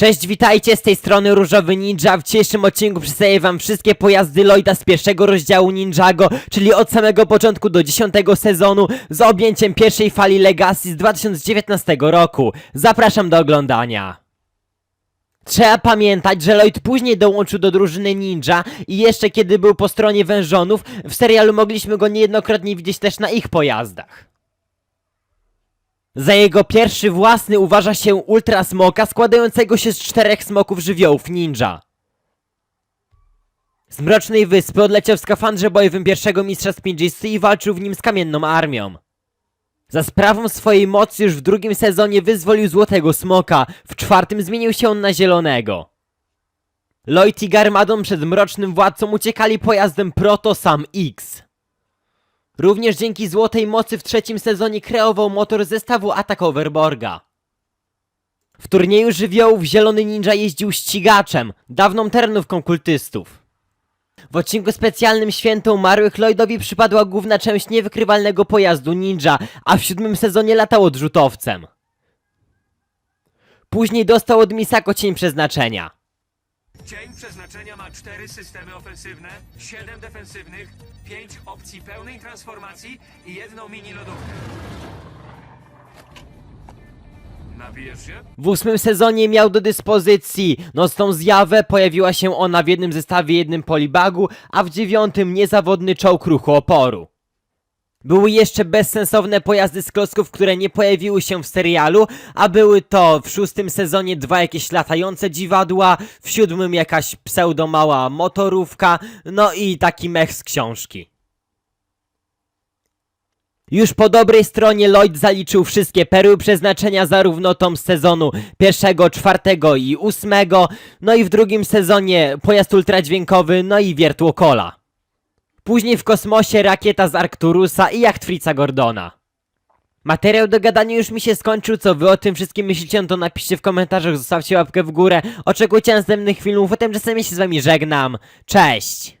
Cześć, witajcie, z tej strony Różowy Ninja. W dzisiejszym odcinku przedstawię wam wszystkie pojazdy Lloyda z pierwszego rozdziału Ninjago, czyli od samego początku do 10 sezonu z objęciem pierwszej fali Legacy z 2019 roku. Zapraszam do oglądania. Trzeba pamiętać, że Lloyd później dołączył do drużyny ninja i jeszcze kiedy był po stronie wężonów, w serialu mogliśmy go niejednokrotnie widzieć też na ich pojazdach. Za jego pierwszy własny uważa się Ultra Smoka składającego się z czterech smoków żywiołów ninja. Z Mrocznej Wyspy odleciał w skafandrze bojowym pierwszego mistrza Spinjisty i walczył w nim z kamienną armią. Za sprawą swojej mocy już w drugim sezonie wyzwolił Złotego Smoka, w czwartym zmienił się on na zielonego. Lloyd i Garmadon przed Mrocznym Władcą uciekali pojazdem Proto Sam X. Również dzięki złotej mocy w trzecim sezonie kreował motor zestawu Atak Overborga. W turnieju żywiołów Zielony Ninja jeździł ścigaczem, dawną terenówką kultystów. W odcinku specjalnym Święto Umarłych Lloydowi przypadła główna część niewykrywalnego pojazdu Ninja, a w siódmym sezonie latał odrzutowcem. Później dostał od Misako cień przeznaczenia. Cień przeznaczenia ma cztery systemy ofensywne, siedem defensywnych, pięć opcji pełnej transformacji i jedną mini lodówkę. W ósmym sezonie miał do dyspozycji nocną zjawę, pojawiła się ona w jednym zestawie jednym polibagu, a w dziewiątym niezawodny czołg ruchu oporu. Były jeszcze bezsensowne pojazdy z klocków, które nie pojawiły się w serialu, a były to w szóstym sezonie dwa jakieś latające dziwadła, w siódmym jakaś pseudomała motorówka, no i taki mech z książki. Już po dobrej stronie Lloyd zaliczył wszystkie perły przeznaczenia zarówno tom z sezonu pierwszego, czwartego i ósmego, no i w drugim sezonie pojazd ultradźwiękowy, no i wiertłokola. Później w kosmosie rakieta z Arcturusa i jacht Gordona. Materiał do gadania już mi się skończył, co wy o tym wszystkim myślicie, no to napiszcie w komentarzach, zostawcie łapkę w górę, oczekujcie następnych filmów, potem czasami się z wami żegnam, cześć!